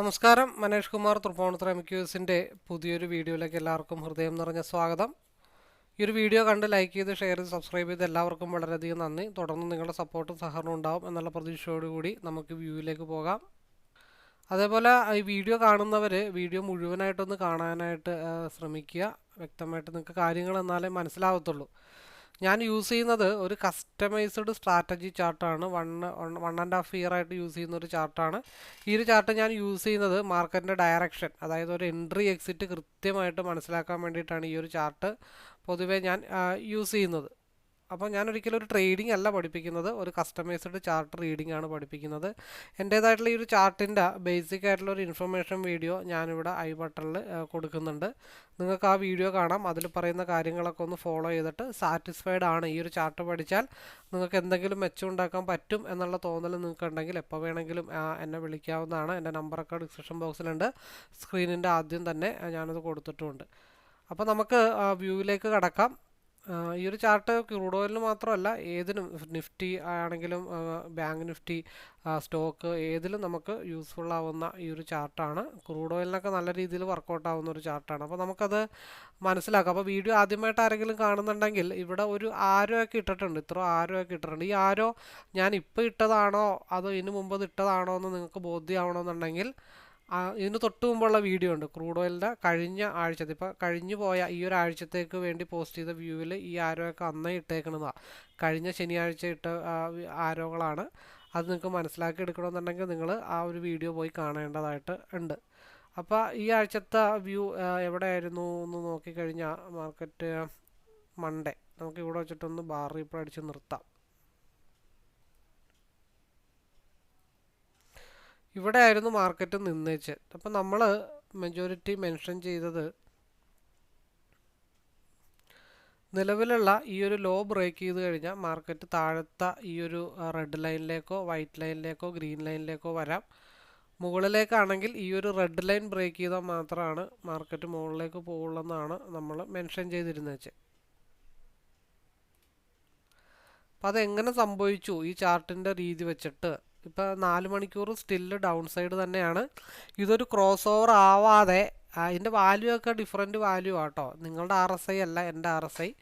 നമസ്കാരം മനേഷ് കുമാർ തൃപ്പോണത്ര എം ക്യൂസിന്റെ പുതിയൊരു വീഡിയോയിലേക്ക് എല്ലാവർക്കും ഹൃദയം നിറഞ്ഞ സ്വാഗതം. ഈ ഒരു വീഡിയോ കണ്ട് ലൈക്ക് ചെയ്ത് ഷെയർ ചെയ്ത് സബ്സ്ക്രൈബ് ചെയ്ത് എല്ലാവർക്കും വളരെയധികം നന്ദി. തുടർന്ന് നിങ്ങളുടെ സപ്പോർട്ടും സഹകരണവും ഉണ്ടാവും എന്നുള്ള പ്രതീക്ഷയോടുകൂടി നമുക്ക് വ്യൂവിലേക്ക് പോകാം. അതേപോലെ ഈ വീഡിയോ കാണുന്നവർ വീഡിയോ മുഴുവനായിട്ടൊന്ന് കാണാനായിട്ട് ശ്രമിക്കുക. വ്യക്തമായിട്ട് നിങ്ങൾക്ക് കാര്യങ്ങൾ എന്നാലേ മനസ്സിലാവത്തുള്ളൂ. ഞാൻ യൂസ് ചെയ്യുന്നത് ഒരു customised strategy ചാർട്ടാണ് one one and half year ആയിട്ട് യൂസ് ചെയ്യുന്ന ഒരു ചാർട്ടാണ് ഈ ഒരു ചാർട്ട് ഞാൻ യൂസ് ചെയ്യുന്നത് മാർക്കറ്റിന്റെ ഡയറക്ഷൻ അതായത് ഒരു എൻട്രി എക്സിറ്റ് കൃത്യമായിട്ട് മനസ്സിലാക്കാൻ വേണ്ടിയിട്ടാണ് ഈ ഒരു ചാർട്ട് പൊതുവേ ഞാൻ യൂസ് ചെയ്യുന്നത്. അപ്പോൾ ഞാൻ ഒരിക്കലും ഒരു ട്രേഡിംഗ് അല്ല പഠിപ്പിക്കുന്നത്. ഒരു കസ്റ്റമൈസ്ഡ് ചാർട്ട് റീഡിംഗ് ആണ് പഠിപ്പിക്കുന്നത്. എന്റേതായിട്ടുള്ള ഈ ഒരു ചാർട്ടിന്റെ ബേസിക് ആയിട്ടുള്ള ഒരു ഇൻഫർമേഷൻ വീഡിയോ ഞാനിവിടെ ഐ ബട്ടണിൽ കൊടുക്കുന്നുണ്ട്. നിങ്ങൾക്ക് ആ വീഡിയോ കാണാം. അതിൽ പറയുന്ന കാര്യങ്ങളൊക്കെ ഒന്ന് ഫോളോ ചെയ്തിട്ട് സാറ്റിസ്ഫൈഡ് ആണ് ഈ ഒരു ചാർട്ട് പഠിച്ചാൽ. നിങ്ങൾക്ക് എന്തെങ്കിലും മെച്ചം ഉണ്ടാക്കാൻ പറ്റും എന്നുള്ള തോന്നൽ നിങ്ങൾക്ക് ഉണ്ടെങ്കിൽ എപ്പോൾ വേണമെങ്കിലും എന്നെ വിളിക്കാവുന്നതാണ്. എന്റെ നമ്പറൊക്കെ ഡിസ്ക്രിപ്ഷൻ ബോക്സിലുണ്ട് സ്ക്രീനിന്റെ ആദ്യം തന്നെ ഞാനത് കൊടുത്തിട്ടുമുണ്ട്. അപ്പോൾ നമുക്ക് വ്യൂവിലേക്ക് കടക്കാം. ഈ ഒരു ചാർട്ട് ക്രൂഡ് ഓയിലിന് മാത്രമല്ല ഏതിനും നിഫ്റ്റി ആണെങ്കിലും ബാങ്ക് നിഫ്റ്റി സ്റ്റോക്ക് ഏതിലും നമുക്ക് യൂസ്ഫുൾ ആവുന്ന ഈ ഒരു ചാർട്ടാണ്. ക്രൂഡ് ഓയിലിനൊക്കെ നല്ല രീതിയിൽ വർക്കൗട്ട് ആവുന്ന ഒരു ചാർട്ടാണ് അപ്പോൾ നമുക്കത് മനസ്സിലാക്കാം. അപ്പോൾ വീഡിയോ ആദ്യമായിട്ട് ആരെങ്കിലും കാണുന്നുണ്ടെങ്കിൽ ഇവിടെ ഒരു ആരോ ഒക്കെ ഇട്ടിട്ടുണ്ട്. ഇത്ര ആരോ ഒക്കെ ഇട്ടിട്ടുണ്ട്. ഈ ആരോ ഞാൻ ഇപ്പോൾ ഇട്ടതാണോ? അതോ ഇതിനു മുമ്പ് ഇട്ടതാണോ എന്ന് നിങ്ങൾക്ക് ബോധ്യമാവണമെന്നുണ്ടെങ്കിൽ ഇതിന് തൊട്ട് മുമ്പുള്ള വീഡിയോ ഉണ്ട്. ക്രൂഡ് ഓയിലിന്റെ കഴിഞ്ഞ ആഴ്ചത്തെ ഇപ്പോൾ കഴിഞ്ഞു പോയ ഈ ഒരു ആഴ്ചത്തേക്ക് വേണ്ടി പോസ്റ്റ് ചെയ്ത വ്യൂവിൽ ഈ ആരോയൊക്കെ അന്നേ ഇട്ടേക്കണതാണ് കഴിഞ്ഞ ശനിയാഴ്ച ഇട്ട ആരോകളാണ്. അത് നിങ്ങൾക്ക് മനസ്സിലാക്കി എടുക്കണമെന്നുണ്ടെങ്കിൽ നിങ്ങൾ ആ ഒരു വീഡിയോ പോയി കാണേണ്ടതായിട്ട് ഉണ്ട്. അപ്പോൾ ഈ ആഴ്ചത്തെ വ്യൂ എവിടെയായിരുന്നു എന്ന് നോക്കിക്കഴിഞ്ഞാൽ മാർക്കറ്റ് മൺഡേ നമുക്ക് ഇവിടെ വെച്ചിട്ടൊന്ന് ബാർ ഇപ്പോൾ അടിച്ച് നിർത്താം. ഇവിടെ ആയിരുന്നു മാർക്കറ്റ് നിന്നേച്ച്. അപ്പം നമ്മൾ മെജോറിറ്റി മെൻഷൻ ചെയ്തത് നിലവിലുള്ള ഈ ഒരു ലോ ബ്രേക്ക് ചെയ്ത് കഴിഞ്ഞാൽ മാർക്കറ്റ് താഴത്തെ ഈ ഒരു റെഡ് ലൈനിലേക്കോ വൈറ്റ് ലൈനിലേക്കോ ഗ്രീൻ ലൈനിലേക്കോ വരാം. മുകളിലേക്കാണെങ്കിൽ ഈ ഒരു റെഡ് ലൈൻ ബ്രേക്ക് ചെയ്താൽ മാത്രമാണ് മാർക്കറ്റ് മുകളിലേക്ക് പോകുള്ളെന്നാണ് നമ്മൾ മെൻഷൻ ചെയ്തിരുന്നത് അപ്പം അതെങ്ങനെ സംഭവിച്ചു? ഈ ചാർട്ടിന്റെ രീതി വെച്ചിട്ട് ഇപ്പം നാല് മണിക്കൂർ സ്റ്റില്ല് ഡൗൺ സൈഡ് തന്നെയാണ്. ഇതൊരു ക്രോസ് ഓവർ ആവാതെ അതിന്റെ വാല്യൂ ഒക്കെ ഡിഫറെന്റ് വാല്യൂ ആട്ടോ നിങ്ങളുടെ ആർ എസ് ഐ അല്ല എന്റെ ആർ എസ് ഐ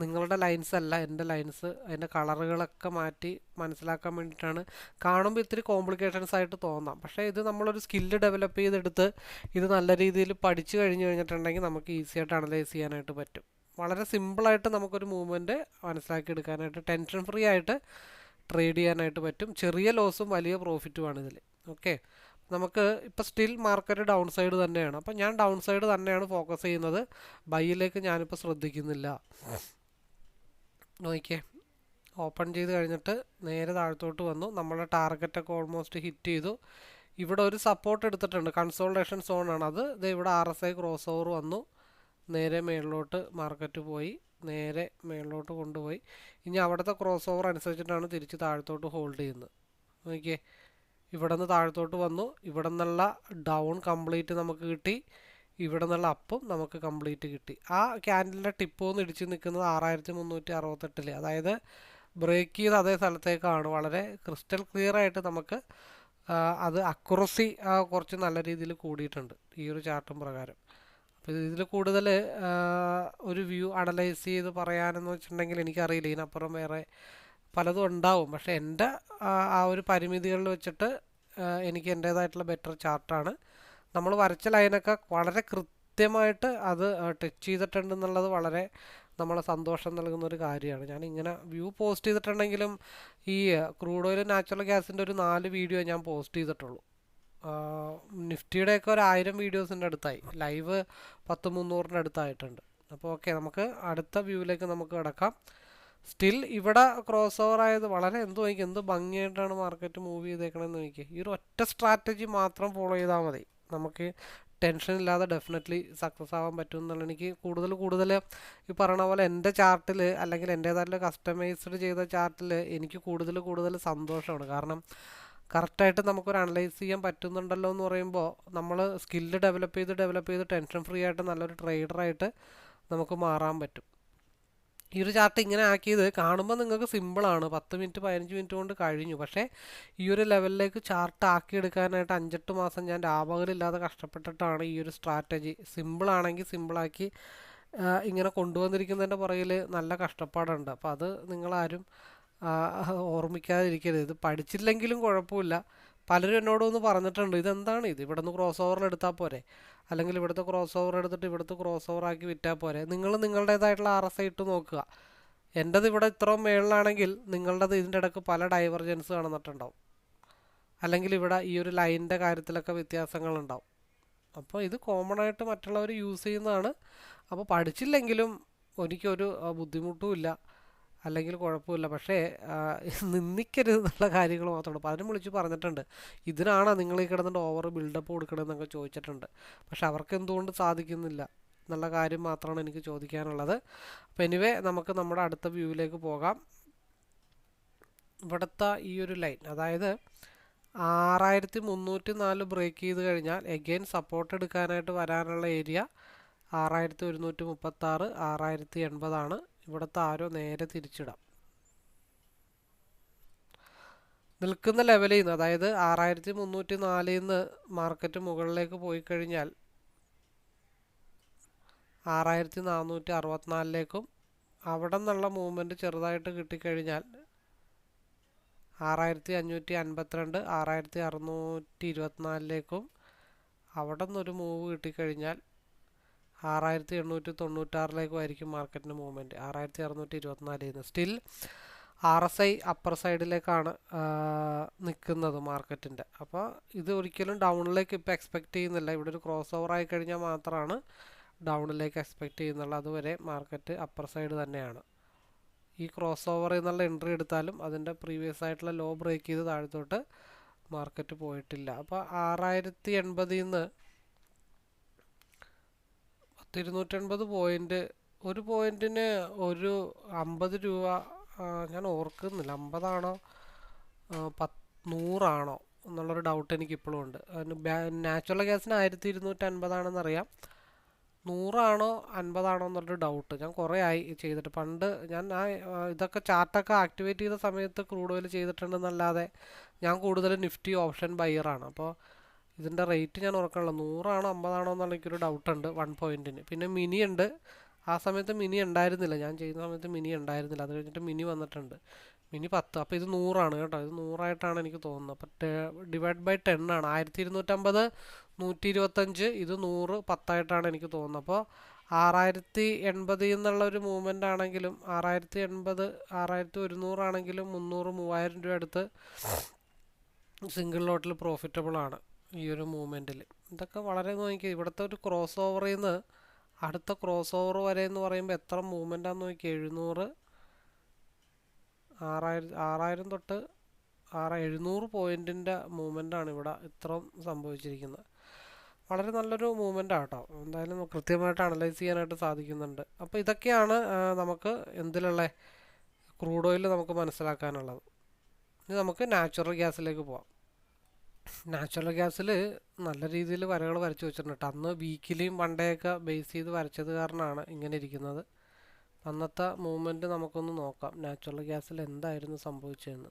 നിങ്ങളുടെ ലൈൻസ് അല്ല എന്റെ ലൈൻസ് അതിന്റെ കളറുകളൊക്കെ മാറ്റി മനസ്സിലാക്കാൻ വേണ്ടിയിട്ടാണ്. കാണുമ്പോൾ ഇത്തിരി കോംപ്ലിക്കേഷൻസ് ആയിട്ട് തോന്നാം. പക്ഷേ ഇത് നമ്മളൊരു സ്കില്ല് ഡെവലപ്പ് ചെയ്തെടുത്ത് ഇത് നല്ല രീതിയിൽ പഠിച്ചു കഴിഞ്ഞ് കഴിഞ്ഞിട്ടുണ്ടെങ്കിൽ നമുക്ക് ഈസി ആയിട്ട് അനലൈസ് ചെയ്യാനായിട്ട് പറ്റും. വളരെ സിമ്പിളായിട്ട് നമുക്കൊരു മൂവ്മെന്റ് മനസ്സിലാക്കി എടുക്കാനായിട്ട് ടെൻഷൻ ഫ്രീ ആയിട്ട് ട്രേഡ് ചെയ്യാനായിട്ട് പറ്റും. ചെറിയ ലോസും വലിയ പ്രോഫിറ്റുമാണ് ഇതിൽ. ഓക്കെ നമുക്ക് ഇപ്പോൾ സ്റ്റിൽ മാർക്കറ്റ് ഡൗൺ സൈഡ് തന്നെയാണ്. അപ്പോൾ ഞാൻ ഡൗൺ സൈഡ് തന്നെയാണ് ഫോക്കസ് ചെയ്യുന്നത്. ബൈയിലേക്ക് ഞാനിപ്പോൾ ശ്രദ്ധിക്കുന്നില്ല. നോക്കിയേ. ഓപ്പൺ ചെയ്ത് കഴിഞ്ഞിട്ട് നേരെ താഴത്തോട്ട് വന്നു. നമ്മളെ ടാർഗറ്റൊക്കെ ഓൾമോസ്റ്റ് ഹിറ്റ് ചെയ്തു. ഇവിടെ ഒരു സപ്പോർട്ട് എടുത്തിട്ടുണ്ട്. കൺസോൾട്ടേഷൻ സോണാണ് അത് ഇത് ഇവിടെ R S I cross over വന്നു. നേരെ മേളിലോട്ട് മാർക്കറ്റ് പോയി. നേരെ മേളിലോട്ട് കൊണ്ടുപോയി. ഇനി അവിടുത്തെ ക്രോസ് ഓവർ അനുസരിച്ചിട്ടാണ് തിരിച്ച് താഴത്തോട്ട് ഹോൾഡ് ചെയ്യുന്നത്. നോക്കിയേ ഇവിടെ നിന്ന് താഴത്തോട്ട് വന്നു. ഇവിടെ നിന്നുള്ള ഡൗൺ കംപ്ലീറ്റ് നമുക്ക് കിട്ടി. ഇവിടെ നിന്നുള്ള അപ്പും നമുക്ക് കംപ്ലീറ്റ് കിട്ടി. ആ ക്യാൻഡലിന്റെ ടിപ്പ് ഒന്ന് ഇടിച്ച് നിൽക്കുന്നത് ആറായിരത്തി മുന്നൂറ്റി അറുപത്തെട്ടിൽ അതായത് ബ്രേക്ക് ചെയ്ത് അതേ സ്ഥലത്തേക്കാണ്. വളരെ ക്രിസ്റ്റൽ ക്ലിയർ ആയിട്ട് നമുക്ക് അത് അക്യുറസി കുറച്ച് നല്ല രീതിയിൽ കൂടിയിട്ടുണ്ട് ഈ ഒരു ചാർട്ടും പ്രകാരം. അപ്പോൾ ഇതിൽ കൂടുതൽ ഒരു വ്യൂ അനലൈസ് ചെയ്ത് പറയാനെന്ന് വെച്ചിട്ടുണ്ടെങ്കിൽ എനിക്കറിയില്ല. ഇതിനപ്പുറം വേറെ പലതും ഉണ്ടാവും. പക്ഷേ എന്റെ ആ ഒരു പരിമിതികളിൽ വെച്ചിട്ട് എനിക്ക് എന്റേതായിട്ടുള്ള ബെറ്റർ ചാർട്ടാണ്. നമ്മൾ വരച്ച ലൈനൊക്കെ വളരെ കൃത്യമായിട്ട് അത് ടച്ച് ചെയ്തിട്ടുണ്ട് എന്നുള്ളത് വളരെ നമ്മളെ സന്തോഷം നൽകുന്ന ഒരു കാര്യമാണ്. ഞാൻ ഇങ്ങനെ വ്യൂ പോസ്റ്റ് ചെയ്തിട്ടുണ്ടെങ്കിലും ഈ ക്രൂഡ് ഓയിൽ നാച്ചുറൽ ഗ്യാസിന്റെ ഒരു നാല് വീഡിയോ ഞാൻ പോസ്റ്റ് ചെയ്തിട്ടുള്ളൂ. നിഫ്റ്റിയുടെയൊക്കെ ഒരു ആയിരം വീഡിയോസിന്റെ അടുത്തായി. ലൈവ് പത്ത് മുന്നൂറിന്റെ അടുത്തായിട്ടുണ്ട്. അപ്പോൾ ഓക്കെ നമുക്ക് അടുത്ത വ്യൂവിലേക്ക് നമുക്ക് കിടക്കാം. സ്റ്റിൽ ഇവിടെ ക്രോസ് ഓവർ ആയത് വളരെ എന്ത് നോക്കി എന്ത് ഭംഗിയായിട്ടാണ് മാർക്കറ്റ് മൂവ് ചെയ്തേക്കണമെന്ന് നോക്കി ഈ ഒരു ഒറ്റ സ്ട്രാറ്റജി മാത്രം ഫോളോ ചെയ്താൽ മതി. നമുക്ക് ടെൻഷൻ ഇല്ലാതെ ഡെഫിനറ്റ്ലി സക്സസ് ആവാൻ പറ്റും എന്നുള്ള എനിക്ക് കൂടുതൽ കൂടുതൽ ഈ പറയണ പോലെ എന്റെ ചാർട്ടിൽ അല്ലെങ്കിൽ എന്റേതായിട്ടുള്ള കസ്റ്റമൈസ്ഡ് ചെയ്ത ചാർട്ടിൽ എനിക്ക് കൂടുതൽ കൂടുതൽ സന്തോഷമാണ്. കാരണം കറക്റ്റായിട്ട് നമുക്കൊരു അനലൈസ് ചെയ്യാൻ പറ്റുന്നുണ്ടല്ലോ എന്ന് പറയുമ്പോൾ നമ്മൾ സ്കില്ല് ഡെവലപ്പ് ചെയ്ത് ഡെവലപ്പ് ചെയ്ത് ടെൻഷൻ ഫ്രീ ആയിട്ട് നല്ലൊരു ട്രേഡറായിട്ട് നമുക്ക് മാറാൻ പറ്റും. ഈ ഒരു ചാർട്ട് ഇങ്ങനെ ആക്കിയത് കാണുമ്പോൾ നിങ്ങൾക്ക് സിമ്പിളാണ് പത്ത് മിനിറ്റ് പതിനഞ്ച് മിനിറ്റ് കൊണ്ട് കഴിഞ്ഞു. പക്ഷേ ഈ ഒരു ലെവലിലേക്ക് ചാർട്ട് ആക്കിയെടുക്കാനായിട്ട് അഞ്ചെട്ട് മാസം ഞാൻ രാപകലില്ലാതെ കഷ്ടപ്പെട്ടിട്ടാണ് ഈ ഒരു സ്ട്രാറ്റജി സിമ്പിളാണെങ്കിൽ സിമ്പിളാക്കി ഇങ്ങനെ കൊണ്ടുവന്നിരിക്കുന്നതിന്റെ പുറകിൽ നല്ല കഷ്ടപ്പാടുണ്ട്. അപ്പോൾ അത് നിങ്ങളാരും ഓർമ്മിക്കാതിരിക്കരുത്. ഇത് പഠിച്ചില്ലെങ്കിലും കുഴപ്പമില്ല. പലരും എന്നോടൊന്ന് പറഞ്ഞിട്ടുണ്ട് ഇതെന്താണ്? ഇത് ഇവിടെ നിന്ന് ക്രോസ് ഓവറിൽ എടുത്താൽ പോരെ. അല്ലെങ്കിൽ ഇവിടുത്തെ ക്രോസ് ഓവർ എടുത്തിട്ട് ഇവിടുത്തെ ക്രോസ് ഓവർ ആക്കി വിറ്റാൽ പോരെ. നിങ്ങൾ നിങ്ങളുടേതായിട്ടുള്ള ആർ എസ് ഐ ഇട്ട് നോക്കുക. എന്റെത് ഇവിടെ ഇത്രയും മേളിലാണെങ്കിൽ നിങ്ങളുടേത് ഇതിന്റെ ഇടയ്ക്ക് പല ഡൈവർജൻസ് കാണുന്നിട്ടുണ്ടാവും. അല്ലെങ്കിൽ ഇവിടെ ഈ ഒരു ലൈനിന്റെ കാര്യത്തിലൊക്കെ വ്യത്യാസങ്ങളുണ്ടാവും. അപ്പോൾ ഇത് കോമൺ ആയിട്ട് മറ്റുള്ളവർ യൂസ് ചെയ്യുന്നതാണ്. അപ്പോൾ പഠിച്ചില്ലെങ്കിലും എനിക്കൊരു ബുദ്ധിമുട്ടും ഇല്ല. അല്ലെങ്കിൽ കുഴപ്പമില്ല. പക്ഷേ നിന്ദിക്കരുത് എന്നുള്ള കാര്യങ്ങൾ മാത്രമാണ് പലരും വിളിച്ച് പറഞ്ഞിട്ടുണ്ട്. ഇതിനാണോ നിങ്ങൾ ഈ കിടന്നിട്ട് ഓവർ ബിൽഡപ്പ് കൊടുക്കണമെന്നൊക്കെ ചോദിച്ചിട്ടുണ്ട്. പക്ഷെ അവർക്ക് എന്തുകൊണ്ട് സാധിക്കുന്നില്ല എന്നുള്ള കാര്യം മാത്രമാണ് എനിക്ക് ചോദിക്കാനുള്ളത്. അപ്പോൾ എനിവേ നമുക്ക് നമ്മുടെ അടുത്ത വ്യൂവിലേക്ക് പോകാം. ഇവിടുത്തെ ഈ ഒരു ലൈൻ അതായത് ആറായിരത്തി മുന്നൂറ്റി നാല് ബ്രേക്ക് ചെയ്ത് കഴിഞ്ഞാൽ എഗെയിൻ സപ്പോർട്ട് എടുക്കാനായിട്ട് വരാനുള്ള ഏരിയ ആറായിരത്തി ഒരുന്നൂറ്റി മുപ്പത്താറ് ആറായിരത്തി എൺപതാണ് ഇവിടുത്തെ ആരോ നേരെ തിരിച്ചിടാം. നിൽക്കുന്ന ലെവലിൽ നിന്ന് അതായത് ആറായിരത്തി മുന്നൂറ്റി നാലിൽ നിന്ന് മാർക്കറ്റ് മുകളിലേക്ക് പോയി കഴിഞ്ഞാൽ ആറായിരത്തി നാനൂറ്റി അറുപത്തിനാലിലേക്കും അവിടെ നിന്നുള്ള മൂവ്മെന്റ് ചെറുതായിട്ട് കിട്ടിക്കഴിഞ്ഞാൽ ആറായിരത്തി അഞ്ഞൂറ്റി അൻപത്തിരണ്ട് ആറായിരത്തി അറുന്നൂറ്റി ഇരുപത്തിനാലിലേക്കും അവിടെ നിന്നൊരു മൂവ് കിട്ടിക്കഴിഞ്ഞാൽ ആറായിരത്തി എണ്ണൂറ്റി തൊണ്ണൂറ്റാറിലേക്കും ആയിരിക്കും മാർക്കറ്റിന്റെ മൂവ്മെന്റ്. ആറായിരത്തി അറുന്നൂറ്റി ഇരുപത്തിനാലിൽ നിന്ന് still R S I upper സൈഡിലേക്കാണ് നിൽക്കുന്നത് മാർക്കറ്റിന്റെ. അപ്പോൾ ഇത് ഒരിക്കലും ഡൗണിലേക്ക് ഇപ്പോൾ എക്സ്പെക്റ്റ് ചെയ്യുന്നില്ല. ഇവിടെ ഒരു ക്രോസ് ഓവർ ആയി കഴിഞ്ഞാൽ മാത്രമാണ് ഡൗണിലേക്ക് എക്സ്പെക്റ്റ് ചെയ്യുന്നുള്ളൂ. അതുവരെ മാർക്കറ്റ് അപ്പർ സൈഡ് തന്നെയാണ്. ഈ ക്രോസ് ഓവർ എന്നുള്ള എൻട്രി എടുത്താലും അതിന്റെ പ്രീവിയസ് ആയിട്ടുള്ള ലോ ബ്രേക്ക് ചെയ്ത് താഴത്തോട്ട് മാർക്കറ്റ് പോയിട്ടില്ല. അപ്പോൾ ആറായിരത്തി എൺപതിൽ നിന്ന് പത്തിരുന്നൂറ്റൻപത് പോയിന്റ് ഒരു പോയിന്റിന് ഒരു അമ്പത് രൂപ ഞാൻ ഓർക്കുന്നില്ല. അമ്പതാണോ? പത്ത് നൂറാണോ? എന്നുള്ളൊരു ഡൗട്ട് എനിക്ക് ഇപ്പോഴും ഉണ്ട് നാച്ചുറൽ ഗ്യാസിന് ആയിരത്തി ഇരുന്നൂറ്റി അൻപതാണെന്നറിയാം നൂറാണോ അൻപതാണോ എന്നുള്ളൊരു ഡൗട്ട് ഞാൻ കുറേ ആയി ചെയ്തിട്ട്. പണ്ട് ഞാൻ ആ ഇതൊക്കെ ചാർട്ടൊക്കെ ആക്ടിവേറ്റ് ചെയ്ത സമയത്ത് ക്രൂഡ് ഓയിൽ ചെയ്തിട്ടുണ്ടെന്നല്ലാതെ ഞാൻ കൂടുതലും നിഫ്റ്റി ഓപ്ഷൻ ബയ്യറാണ് അപ്പോൾ ഇതിന്റെ റേറ്റ് ഞാൻ ഉറക്കണില്ല. നൂറാണോ അമ്പതാണോ എന്നുള്ള എനിക്കൊരു ഡൗട്ടുണ്ട് വൺ പോയിന്റിന് പിന്നെ മിനി ഉണ്ട് ആ സമയത്ത് മിനി ഉണ്ടായിരുന്നില്ല. ഞാൻ ചെയ്യുന്ന സമയത്ത് മിനി ഉണ്ടായിരുന്നില്ല. അത് കഴിഞ്ഞിട്ട് മിനി വന്നിട്ടുണ്ട്. മിനി പത്ത്. അപ്പോൾ ഇത് നൂറാണ് കേട്ടോ. ഇത് നൂറായിട്ടാണ് എനിക്ക് തോന്നുന്നത്. അപ്പോൾ ഡിവൈഡ് ബൈ ടെൻ ആണ്. ആയിരത്തി ഇരുന്നൂറ്റമ്പത് നൂറ്റി ഇരുപത്തഞ്ച് ഇത് നൂറ് പത്തായിട്ടാണ് എനിക്ക് തോന്നുന്നത്. അപ്പോൾ ആറായിരത്തി എൺപതിൽ നിന്നുള്ള ഒരു മൂവ്മെന്റ് ആണെങ്കിലും ആറായിരത്തി എൺപത് ആറായിരത്തി ഒരുന്നൂറാണെങ്കിലും മുന്നൂറ് മൂവായിരം രൂപ അടുത്ത് സിംഗിൾ ലോട്ടിൽ പ്രോഫിറ്റബിൾ ആണ്. ഈ ഒരു മൂവ്മെന്റിൽ ഇതൊക്കെ വളരെ നോക്കിയാൽ ഇവിടുത്തെ ഒരു ക്രോസ് ഓവറിൽ നിന്ന് അടുത്ത ക്രോസ് ഓവർ വരെ എന്ന് പറയുമ്പോൾ എത്ര മൂവ്മെന്റ് ആണെന്ന് നോക്കി എഴുന്നൂറ് ആറായിരം ആറായിരം തൊട്ട് ആറ് എഴുന്നൂറ് പോയിന്റിന്റെ മൂവ്മെന്റാണ് ഇവിടെ ഇത്രയും സംഭവിച്ചിരിക്കുന്നത്. വളരെ നല്ലൊരു മൂവ്മെന്റ് ആട്ടോ എന്തായാലും കൃത്യമായിട്ട് അനലൈസ് ചെയ്യാനായിട്ട് സാധിക്കുന്നുണ്ട്. അപ്പോൾ ഇതൊക്കെയാണ് നമുക്ക് എന്തിലുള്ള ക്രൂഡ് ഓയിൽ നമുക്ക് മനസ്സിലാക്കാനുള്ളത്. ഇനി നമുക്ക് നാച്ചുറൽ ഗ്യാസിലേക്ക് പോവാം. നാച്ചുറൽ ഗ്യാസിൽ നല്ല രീതിയിൽ വരകൾ വരച്ച് വെച്ചിട്ടുണ്ട്. കേട്ടോ അന്ന് വീക്കിലിയും വൺ ഡേ ഒക്കെ ബേസ് ചെയ്ത് വരച്ചത് കാരണമാണ് ഇങ്ങനെ ഇരിക്കുന്നത്. അന്നത്തെ മൂവ്മെന്റ് നമുക്കൊന്ന് നോക്കാം. നാച്ചുറൽ ഗ്യാസിൽ എന്തായിരുന്നു സംഭവിച്ചതെന്ന്.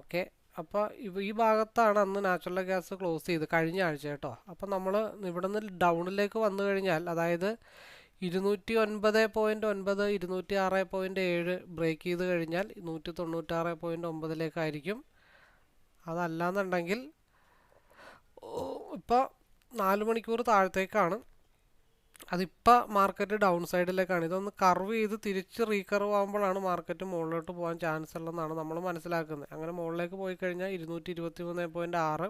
ഓക്കെ അപ്പോൾ ഈ ഭാഗത്താണ് അന്ന് നാച്ചുറൽ ഗ്യാസ് ക്ലോസ് ചെയ്ത് കഴിഞ്ഞ ആഴ്ച കേട്ടോ. അപ്പോൾ നമ്മൾ ഇവിടെ നിന്ന് ഡൗണിലേക്ക് വന്നു കഴിഞ്ഞാൽ അതായത് ഇരുന്നൂറ്റി ഒൻപത് പോയിന്റ് ഒൻപത് ഇരുന്നൂറ്റി ആറ് പോയിന്റ് ഏഴ് ബ്രേക്ക് ചെയ്ത് കഴിഞ്ഞാൽ നൂറ്റി തൊണ്ണൂറ്റാറ് പോയിന്റ് ഒമ്പതിലേക്കായിരിക്കും അതല്ലാന്നുണ്ടെങ്കിൽ ഇപ്പോൾ നാല് മണിക്കൂർ താഴത്തേക്കാണ്. അതിപ്പോൾ മാർക്കറ്റ് ഡൗൺ സൈഡിലേക്കാണ് ഇതൊന്ന് കർവ് ചെയ്ത് തിരിച്ച് റീകർവ് ആകുമ്പോഴാണ് മാർക്കറ്റ് മുകളിലോട്ട് പോകാൻ ചാൻസ് ഉള്ളതെന്നാണ് നമ്മൾ മനസ്സിലാക്കുന്നത്. അങ്ങനെ മുകളിലേക്ക് പോയി കഴിഞ്ഞാൽ ഇരുന്നൂറ്റി ഇരുപത്തി മൂന്ന് പോയിന്റ് ആറ്.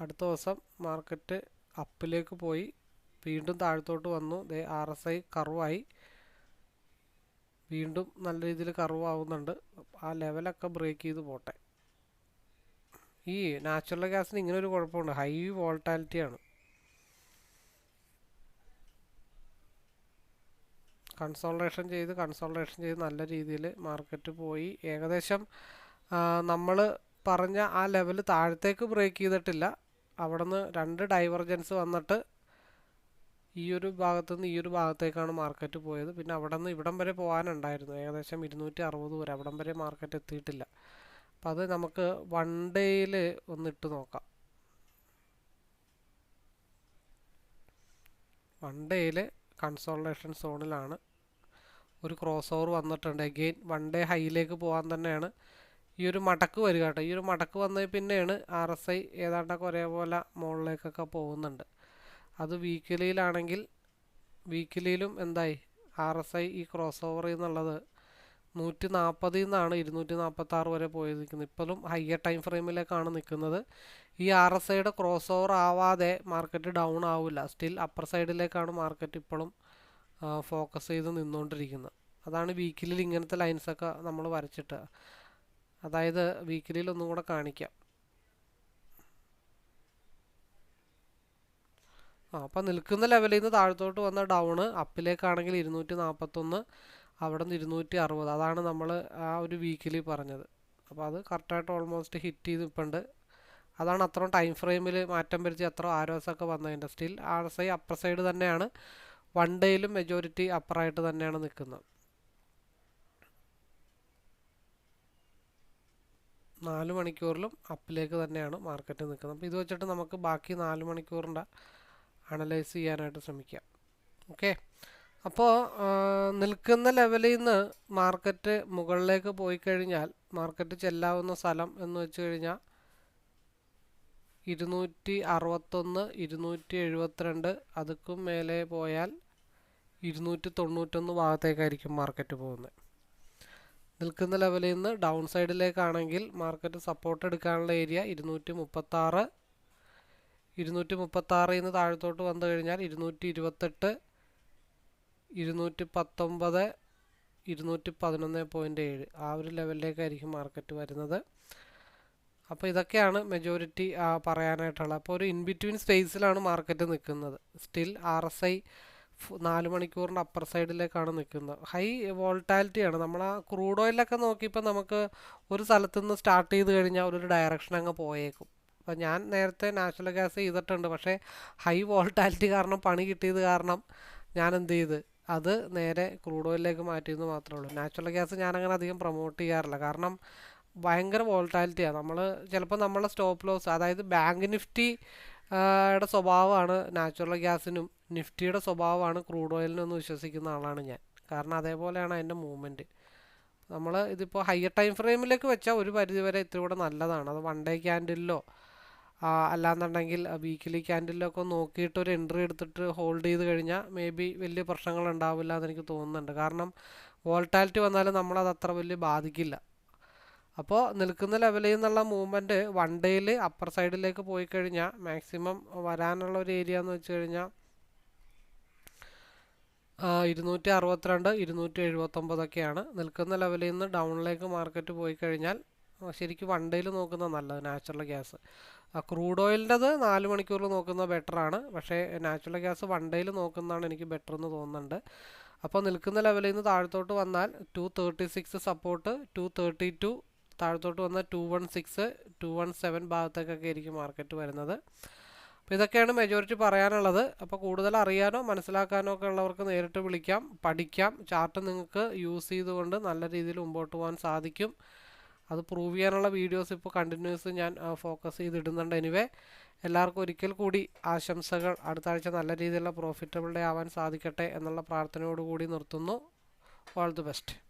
അടുത്ത ദിവസം മാർക്കറ്റ് അപ്പിലേക്ക് പോയി. വീണ്ടും താഴത്തോട്ട് വന്നു. ദേ ആർ എസ് ഐ കർവായി വീണ്ടും നല്ല രീതിയിൽ കർവ് ആവുന്നുണ്ട്. ആ ലെവലൊക്കെ ബ്രേക്ക് ചെയ്ത് പോട്ടെ. ഈ നാച്ചുറൽ ഗ്യാസിന് ഇങ്ങനെ ഒരു കുഴപ്പമുണ്ട്. ഹൈ വോൾട്ടാലിറ്റി ആണ്. കൺസോൾട്ടേഷൻ ചെയ്ത് കൺസോൾട്ടേഷൻ ചെയ്ത് നല്ല രീതിയിൽ മാർക്കറ്റ് പോയി. ഏകദേശം നമ്മൾ പറഞ്ഞ ആ ലെവൽ താഴത്തേക്ക് ബ്രേക്ക് ചെയ്തിട്ടില്ല. അവിടെ രണ്ട് ഡൈവർജൻസ് വന്നിട്ട് ഈ ഒരു ഭാഗത്തു നിന്ന് ഈ ഒരു ഭാഗത്തേക്കാണ് മാർക്കറ്റ് പോയത്. പിന്നെ അവിടെ നിന്ന് ഇവിടം വരെ പോകാനുണ്ടായിരുന്നു. ഏകദേശം ഇരുന്നൂറ്റി അറുപത് വരെ. അവിടം വരെ മാർക്കറ്റ് എത്തിയിട്ടില്ല. അപ്പം അത് നമുക്ക് വൺ ഡേയിൽ ഒന്ന് ഇട്ട് നോക്കാം. വൺ ഡേയിൽ കൺസോൾട്ടേഷൻ സോണിലാണ് ഒരു ക്രോസ് ഓവർ വന്നിട്ടുണ്ട്. അഗെയിൻ വൺ ഡേ ഹൈയിലേക്ക് പോകാൻ തന്നെയാണ് ഈ ഒരു മടക്ക് വരിക കേട്ടോ. ഈ ഒരു മടക്ക് വന്നതിൽ പിന്നെയാണ് ആർ എസ് ഐ ഏതാണ്ടൊക്കെ ഒരേപോലെ മുകളിലേക്കൊക്കെ പോകുന്നുണ്ട്. അത് വീക്കിലിയിലാണെങ്കിൽ വീക്കിലിയിലും എന്തായി? ആർ എസ് ഐ ഈ ക്രോസ് ഓവർ എന്നുള്ളത് നൂറ്റി നാൽപ്പതിൽ നിന്നാണ് ഇരുന്നൂറ്റി നാൽപ്പത്തി ആറ് വരെ പോയി നിൽക്കുന്നത്. ഇപ്പോഴും ഹയർ ടൈം ഫ്രെയിമിലേക്കാണ് നിൽക്കുന്നത്. ഈ ആർ എസ് ഐയുടെ ക്രോസ് ഓവർ ആവാതെ മാർക്കറ്റ് ഡൗൺ ആവില്ല. സ്റ്റിൽ അപ്പർ സൈഡിലേക്കാണ് മാർക്കറ്റ് ഇപ്പോഴും ഫോക്കസ് ചെയ്ത് നിന്നുകൊണ്ടിരിക്കുന്നത്. അതാണ് വീക്കിലിൽ ഇങ്ങനത്തെ ലൈൻസൊക്കെ നമ്മൾ വരച്ചിട്ട്. അതായത് വീക്കിലിൽ ഒന്നും കൂടെ കാണിക്കാം. ആ അപ്പം നിൽക്കുന്ന ലെവലിൽ നിന്ന് താഴത്തോട്ട് വന്ന ഡൗണ് അപ്പിലേക്കാണെങ്കിൽ ഇരുന്നൂറ്റി നാൽപ്പത്തൊന്ന് അവിടെ നിന്ന് ഇരുന്നൂറ്റി അറുപത് അതാണ് നമ്മൾ ആ ഒരു വീക്കിലി പറഞ്ഞത്. അപ്പോൾ അത് കറക്റ്റായിട്ട് ഓൾമോസ്റ്റ് ഹിറ്റ് ചെയ്ത് ഇപ്പുണ്ട് അതാണ് അത്രയും ടൈം ഫ്രെയിമിൽ മാറ്റം വരുത്തി അത്ര ആരോസൊക്കെ വന്നതിന്റെ still R S I upper side തന്നെയാണ് വൺ ഡേയിലും മെജോറിറ്റി അപ്പറായിട്ട് തന്നെയാണ് നിൽക്കുന്നത്. നാല് മണിക്കൂറിലും അപ്പിലേക്ക് തന്നെയാണ് മാർക്കറ്റ് നിൽക്കുന്നത്. അപ്പോൾ ഇത് വെച്ചിട്ട് നമുക്ക് ബാക്കി നാല് മണിക്കൂറിന്റെ അനലൈസ് ചെയ്യാനായിട്ട് ശ്രമിക്കാം. ഓക്കെ അപ്പോൾ നിൽക്കുന്ന ലെവലിൽ നിന്ന് മാർക്കറ്റ് മുകളിലേക്ക് പോയി കഴിഞ്ഞാൽ മാർക്കറ്റ് ചെല്ലാവുന്ന സ്ഥലം എന്ന് വെച്ച് കഴിഞ്ഞാൽ ഇരുന്നൂറ്റി അറുപത്തൊന്ന് ഇരുന്നൂറ്റി എഴുപത്തിരണ്ട് അതുക്കും മേലെ പോയാൽ ഇരുന്നൂറ്റി തൊണ്ണൂറ്റൊന്ന് ഭാഗത്തേക്കായിരിക്കും മാർക്കറ്റ് പോകുന്നത്. നിൽക്കുന്ന ലെവലിൽ നിന്ന് ഡൗൺ സൈഡിലേക്കാണെങ്കിൽ മാർക്കറ്റ് സപ്പോർട്ട് എടുക്കാനുള്ള ഏരിയ ഇരുന്നൂറ്റി മുപ്പത്താറ്. ഇരുന്നൂറ്റി മുപ്പത്താറിൽ നിന്ന് താഴത്തോട്ട് വന്നു കഴിഞ്ഞാൽ ഇരുന്നൂറ്റി ഇരുപത്തെട്ട്. ഇരുന്നൂറ്റി പത്തൊമ്പത് ഇരുന്നൂറ്റി പതിനൊന്ന് പോയിന്റ് ഏഴ് ആ ഒരു ലെവലിലേക്കായിരിക്കും മാർക്കറ്റ് വരുന്നത്. അപ്പോൾ ഇതൊക്കെയാണ് മെജോറിറ്റി പറയാനായിട്ടുള്ളത്. അപ്പോൾ ഒരു ഇൻ ബിറ്റ്വീൻ സ്പേസിലാണ് മാർക്കറ്റ് നിൽക്കുന്നത്. സ്റ്റിൽ ആർ എസ് ഐ നാല് മണിക്കൂറിന്റെ അപ്പർ സൈഡിലേക്കാണ് നിൽക്കുന്നത്. ഹൈ വോൾട്ടാലിറ്റിയാണ് നമ്മൾ ആ ക്രൂഡ് ഓയിലൊക്കെ നോക്കിയപ്പോൾ നമുക്ക് ഒരു സ്ഥലത്ത് നിന്ന് സ്റ്റാർട്ട് ചെയ്ത് കഴിഞ്ഞാൽ ഒരു ഡയറക്ഷൻ അങ്ങ് പോയേക്കും. അപ്പോൾ ഞാൻ നേരത്തെ നാച്ചുറൽ ഗ്യാസ് ചെയ്തിട്ടുണ്ട്. പക്ഷേ ഹൈ വോൾട്ടാലിറ്റി കാരണം പണി കിട്ടിയത് കാരണം ഞാൻ എന്ത് ചെയ്ത് അത് നേരെ ക്രൂഡ് ഓയിലിലേക്ക് മാറ്റിയെന്ന് മാത്രമേ ഉള്ളൂ. നാച്ചുറൽ ഗ്യാസ് ഞാനങ്ങനെ അധികം പ്രൊമോട്ട് ചെയ്യാറില്ല. കാരണം ഭയങ്കര വോൾട്ടാലിറ്റിയാണ് നമ്മൾ ചിലപ്പോൾ നമ്മളെ സ്റ്റോപ്പ് ലോസ് അതായത് ബാങ്ക് നിഫ്റ്റി യുടെ സ്വഭാവമാണ് നാച്ചുറൽ ഗ്യാസിനും നിഫ്റ്റിയുടെ സ്വഭാവമാണ് ക്രൂഡ് ഓയിലിനും എന്ന് വിശ്വസിക്കുന്ന ആളാണ് ഞാൻ. കാരണം അതേപോലെയാണ് അതിന്റെ മൂവ്മെന്റ് നമ്മൾ ഇതിപ്പോൾ ഹയർ ടൈം ഫ്രെയിമിലേക്ക് വെച്ചാൽ ഒരു പരിധി വരെ കൂടെ നല്ലതാണ്. അത് വൺ ഡേ ക്യാൻഡിലോ അല്ലാന്നുണ്ടെങ്കിൽ വീക്കിലി ക്യാൻഡിലൊക്കെ നോക്കിയിട്ട് ഒരു എൻട്രി എടുത്തിട്ട് ഹോൾഡ് ചെയ്ത് കഴിഞ്ഞാൽ മേ ബി വലിയ പ്രശ്നങ്ങൾ ഉണ്ടാവില്ല എന്ന് എനിക്ക് തോന്നുന്നുണ്ട്. കാരണം വോൾട്ടാലിറ്റി വന്നാലും നമ്മളത് അത്ര വലിയ ബാധിക്കില്ല. അപ്പോൾ നിൽക്കുന്ന ലെവലിൽ നിന്നുള്ള മൂവ്മെന്റ് വൺ ഡേയിൽ അപ്പർ സൈഡിലേക്ക് പോയി കഴിഞ്ഞാൽ മാക്സിമം വരാനുള്ള ഒരു ഏരിയ എന്ന് വെച്ച് കഴിഞ്ഞാൽ ഇരുന്നൂറ്റി അറുപത്തിരണ്ട് ഇരുന്നൂറ്റി എഴുപത്തൊമ്പതൊക്കെയാണ് നിൽക്കുന്ന ലെവലിൽ നിന്ന് ഡൗണിലേക്ക് മാർക്കറ്റ് പോയി കഴിഞ്ഞാൽ ശരിക്കും വൺ ഡേയിൽ നോക്കുന്നത് നല്ലത് നാച്ചുറൽ ഗ്യാസ് ക്രൂഡ് ഓയിലിന്റെത് നാല് മണിക്കൂറിൽ നോക്കുന്നത് ബെറ്ററാണ്. പക്ഷേ നാച്ചുറൽ ഗ്യാസ് വൺ ഡേയിൽ നോക്കുന്നതാണ് എനിക്ക് ബെറ്റർ എന്ന് തോന്നുന്നുണ്ട്. അപ്പോൾ നിൽക്കുന്ന ലെവലിൽ നിന്ന് താഴത്തോട്ട് വന്നാൽ two thirty six support two thirty two താഴത്തോട്ട് വന്നാൽ two one six two one seven ഭാഗത്തേക്കൊക്കെ ആയിരിക്കും മാർക്കറ്റ് വരുന്നത്. അപ്പോൾ ഇതൊക്കെയാണ് മെജോറിറ്റി പറയാനുള്ളത്. അപ്പോൾ കൂടുതൽ അറിയാനോ മനസ്സിലാക്കാനോ ഒക്കെ ഉള്ളവർക്ക് നേരിട്ട് വിളിക്കാം പഠിക്കാം. ചാർട്ട് നിങ്ങൾക്ക് യൂസ് ചെയ്തുകൊണ്ട് നല്ല രീതിയിൽ മുമ്പോട്ട് പോകാൻ സാധിക്കും. അത് പ്രൂവ് ചെയ്യാനുള്ള വീഡിയോസ് ഇപ്പോൾ കണ്ടിന്യൂസ് ഞാൻ ഫോക്കസ് ചെയ്തിടുന്നുണ്ട്. എനിവേ എല്ലാവർക്കും ഒരിക്കൽ കൂടി ആശംസകൾ. അടുത്ത ആഴ്ച നല്ല രീതിയിലുള്ള പ്രോഫിറ്റബിൾ ഡേ ആവാൻ സാധിക്കട്ടെ എന്നുള്ള പ്രാർത്ഥനയോടുകൂടി നിർത്തുന്നു. All the best